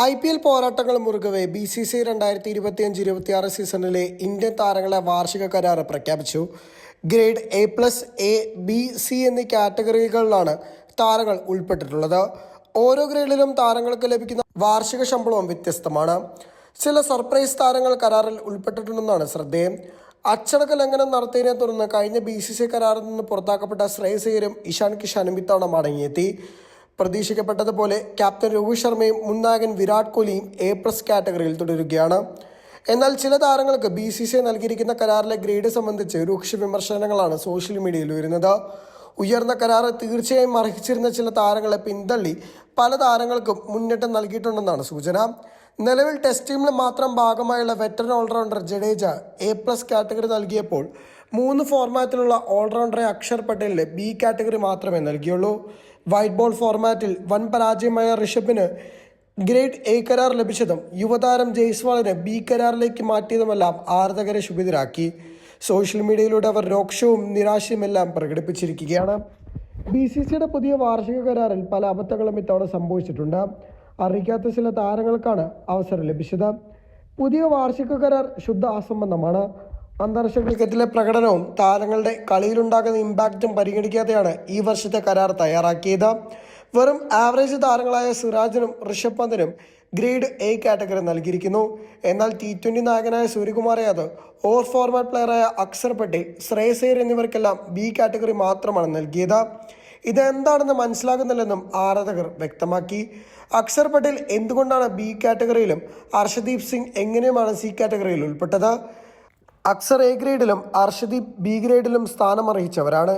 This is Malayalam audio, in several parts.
ഐ പി എൽ പോരാട്ടങ്ങൾ മുറുകവെ ബി സി സി രണ്ടായിരത്തി ഇരുപത്തിയഞ്ച് ഇരുപത്തിയാറ് സീസണിലെ ഇന്ത്യൻ താരങ്ങളെ വാർഷിക കരാർ പ്രഖ്യാപിച്ചു. Grade A plus A B C എന്നീ കാറ്റഗറികളിലാണ് താരങ്ങൾ ഉൾപ്പെട്ടിട്ടുള്ളത്. ഓരോ ഗ്രേഡിലും താരങ്ങൾക്ക് ലഭിക്കുന്ന വാർഷിക ശമ്പളവും വ്യത്യസ്തമാണ്. ചില സർപ്രൈസ് താരങ്ങൾ കരാറിൽ ഉൾപ്പെട്ടിട്ടുണ്ടെന്നാണ് ശ്രദ്ധേയം. അച്ചടക്ക ലംഘനം നടത്തിയതിനെ തുടർന്ന് കഴിഞ്ഞ ബി സി സി കരാറിൽ നിന്ന് പുറത്താക്കപ്പെട്ട ശ്രേയസ് അയ്യരും ഇഷാൻ കിഷാനും ഇത്തവണ മടങ്ങിയെത്തി. പ്രതീക്ഷിക്കപ്പെട്ടതുപോലെ ക്യാപ്റ്റൻ രോഹിത് ശർമ്മയും മുൻ നായകൻ വിരാട് കോഹ്ലിയും എ പ്ലസ് കാറ്റഗറിയിൽ തുടരുകയാണ്. എന്നാൽ ചില താരങ്ങൾക്ക് ബി സി സി നൽകിയിരിക്കുന്ന കരാറിലെ ഗ്രേഡ് സംബന്ധിച്ച് രൂക്ഷ വിമർശനങ്ങളാണ് സോഷ്യൽ മീഡിയയിൽ വരുന്നത് ഉയർന്ന കരാർ തീർച്ചയായും അർഹിച്ചിരുന്ന ചില താരങ്ങളെ പിന്തള്ളി പല താരങ്ങൾക്കും മുന്നേറ്റം നൽകിയിട്ടുണ്ടെന്നാണ് സൂചന. നിലവിൽ ടെസ്റ്റ് ടീമിൽ മാത്രം ഭാഗമായുള്ള veteran allrounder Jadeja A plus category നൽകിയപ്പോൾ മൂന്ന് ഫോർമാറ്റിലുള്ള ഓൾറൗണ്ടറെ അക്ഷർ പട്ടേലിന് ബി കാറ്റഗറി മാത്രമേ നൽകിയുള്ളൂ. വൈറ്റ് ബോൾ ഫോർമാറ്റിൽ വൻ പരാജയമായ ഋഷഭിന് ഗ്രേഡ് എ കരാർ ലഭിച്ചതും യുവതാരം ജയ്സ്വാളിനെ ബി കരാറിലേക്ക് മാറ്റിയതുമെല്ലാം ആരാധകരെ ശുഭിതരാക്കി. സോഷ്യൽ മീഡിയയിലൂടെ അവർ രോക്ഷവും നിരാശയുമെല്ലാം പ്രകടിപ്പിച്ചിരിക്കുകയാണ്. ബി സി സിയുടെ പുതിയ വാർഷിക കരാറിൽ പല അബദ്ധങ്ങളും ഇത്തവണ സംഭവിച്ചിട്ടുണ്ട്. അറിയിക്കാത്ത ചില താരങ്ങൾക്കാണ് അവസരം ലഭിച്ചത്. പുതിയ വാർഷിക കരാർ ശുദ്ധ അസംബന്ധമാണ്. അന്താരാഷ്ട്ര ക്രിക്കറ്റിലെ പ്രകടനവും താരങ്ങളുടെ കളിയിലുണ്ടാകുന്ന ഇമ്പാക്റ്റും പരിഗണിക്കാതെയാണ് ഈ വർഷത്തെ കരാർ തയ്യാറാക്കിയത്. വെറും ആവറേജ് താരങ്ങളായ സിറാജിനും ഋഷഭ് പന്തിനും ഗ്രേഡ് എ കാറ്റഗറി നൽകിയിരിക്കുന്നു. എന്നാൽ ടി ട്വന്റി നായകനായ സൂര്യകുമാർ യാദവ് ഓവർ ഫോർമാറ്റ് പ്ലെയറായ അക്സർ പട്ടേൽ ശ്രേയസേർ എന്നിവർക്കെല്ലാം ബി കാറ്റഗറി മാത്രമാണ് നൽകിയത്. ഇതെന്താണെന്ന് മനസ്സിലാകുന്നില്ലെന്നും ആരാധകർ വ്യക്തമാക്കി. അക്സർ പട്ടേൽ എന്തുകൊണ്ടാണ് ബി കാറ്റഗറിയിലും അർഷദീപ് സിംഗ് എങ്ങനെയുമാണ് സി കാറ്റഗറിയിൽ ഉൾപ്പെട്ടത്? അക്സർ എ ഗ്രേഡിലും അർഷദീപ് ബി ഗ്രേഡിലും സ്ഥാനം അർഹിച്ചവരാണ്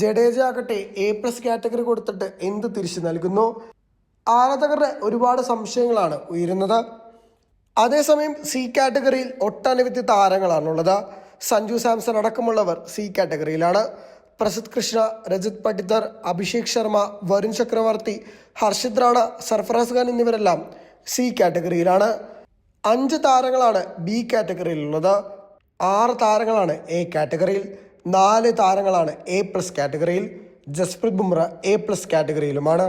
ജഡേജ ആകട്ടെ എ പ്ലസ് കാറ്റഗറി കൊടുത്തിട്ട് എന്ത് തിരിച്ചു നൽകുന്നു? ആരാധകരുടെ ഒരുപാട് സംശയങ്ങളാണ് ഉയരുന്നത്. അതേസമയം സി കാറ്റഗറിയിൽ ഒട്ടനവധി താരങ്ങളാണുള്ളത്. സഞ്ജു സാംസൺ അടക്കമുള്ളവർ സി കാറ്റഗറിയിലാണ്. പ്രസിദ് കൃഷ്ണ രജിത് പട്ടിദർ അഭിഷേക് ശർമ്മ വരുൺ ചക്രവർത്തി ഹർഷിത് റാണ സർഫറാസ് ഖാൻ എന്നിവരെല്ലാം സി കാറ്റഗറിയിലാണ്. അഞ്ച് താരങ്ങളാണ് ബി കാറ്റഗറിയിലുള്ളത്. ആറ് താരങ്ങളാണ് എ കാറ്റഗറിയിൽ. നാല് താരങ്ങളാണ് എ പ്ലസ് കാറ്റഗറിയിൽ. Jasprit Bumrah A plus കാറ്റഗറിയിലുമാണ്.